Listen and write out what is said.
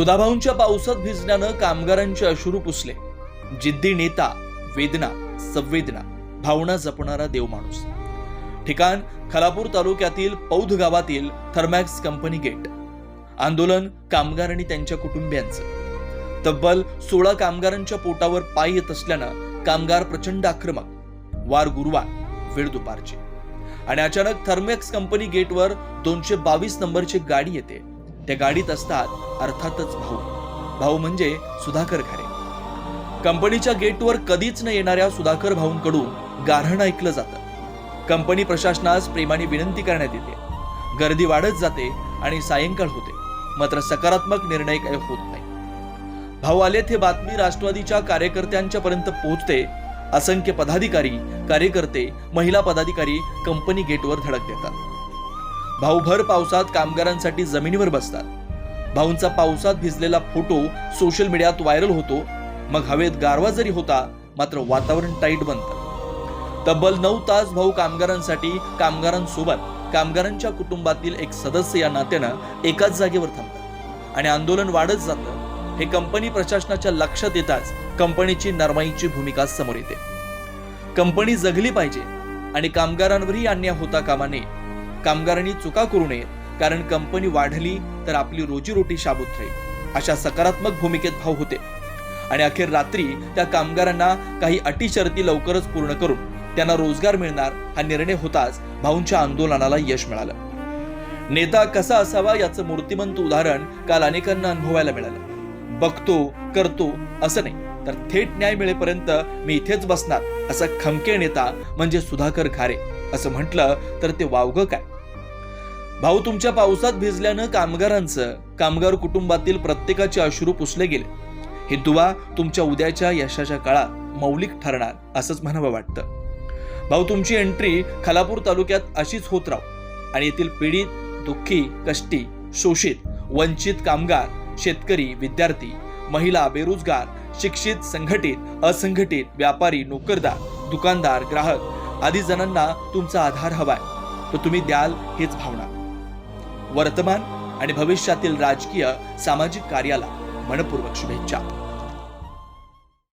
सुधाभाऊंच्या पावसात भिजण्यानं कामगारांचे अश्रू पुसले. जिद्दी नेता वेदना संवेदना भावना जपणारा देव माणूस. ठिकाण खलापूर तालुक्यातील पौध गावातील थर्मॅक्स कंपनी गेट. आंदोलन कामगार आणि त्यांच्या कुटुंबियांचं. तब्बल सोळा कामगारांच्या पोटावर पाय येत असल्यानं कामगार प्रचंड आक्रमक. वार गुरुवार वेळ दुपारचे. आणि अचानक थर्मॅक्स कंपनी गेटवर दोनशे बावीस नंबरची गाडी येते. त्या गाडीत असतात अर्थातच भाऊ. भाऊ म्हणजे सुधाकर खारे. कंपनीच्या गेटवर कधीच न येणाऱ्या सुधाकर भाऊंकडून गारहाण ऐकलं जातं. कंपनी प्रशासनास प्रेमाने विनंती करण्यात येते. गर्दी वाढत जाते आणि सायंकाळ होते. मात्र सकारात्मक निर्णय काय होत नाही. भाऊ आलेत हे बातमी राष्ट्रवादीच्या कार्यकर्त्यांच्या पर्यंत पोहोचते असंख्य पदाधिकारी कार्यकर्ते महिला पदाधिकारी कंपनी गेटवर धडक देतात. भाऊ भर पावसात कामगारांसाठी जमिनीवर बसतात. भाऊंचा पावसात भिजलेला फोटो सोशल मीडियात व्हायरल होतो. मग हवेत गारवा जरी होता मात्र वातावरण टाईट बनतं. तब्बल नऊ तास भाऊ कामगारांसाठी कामगारांसोबत कामगारांच्या कुटुंबातील एक सदस्य या नात्यानं एकाच जागेवर थांबतात. आणि आंदोलन वाढत जातं. हे कंपनी प्रशासनाच्या लक्षात येताच कंपनीची नरमाईची भूमिका समोर येते. कंपनी जगली पाहिजे आणि कामगारांवरही अन्याय होता कामा नये. कामगारांनी चुका करू नयेत कारण कंपनी वाढली तर आपली रोजीरोटी शाबूत राहील अशा सकारात्मक भूमिकेत भाऊ होते. आणि अखेर रात्री त्या कामगारांना काही अटी शर्ती लवकरच पूर्ण करून त्यांना रोजगार मिळणार हा निर्णय होताच भाऊंच्या आंदोलनाला यश मिळालं. नेता कसा असावा याचं मूर्तिमंत उदाहरण काल अनेकांना अनुभवायला मिळालं. बघतो करतो असं नाही. तर थेट न्याय मिळेपर्यंत मी इथेच बसणार असा खमके नेता म्हणजे सुधाकर खारे असं म्हटलं तर ते वावगं काय? भाऊ तुमच्या पावसात भिजल्यानं कामगारांचं कामगार कुटुंबातील प्रत्येकाचे अश्रू पुसले गेले. हे दुवा तुमच्या उद्याच्या यशाच्या काळात मौलिक ठरणार असंच म्हणावं वाटतं. भाऊ तुमची एंट्री खालापूर तालुक्यात अशीच होत राहू. आणि येथील पीडित दुःखी कष्टी शोषित वंचित कामगार शेतकरी विद्यार्थी महिला बेरोजगार शिक्षित संघटित असंघटित व्यापारी नोकरदार दुकानदार ग्राहक आदी जणांना तुमचा आधार हवाय. तो तुम्ही द्याल हेच भावना. वर्तमान आणि भविष्यातील राजकीय सामाजिक कार्याला मनपूर्वक शुभेच्छा.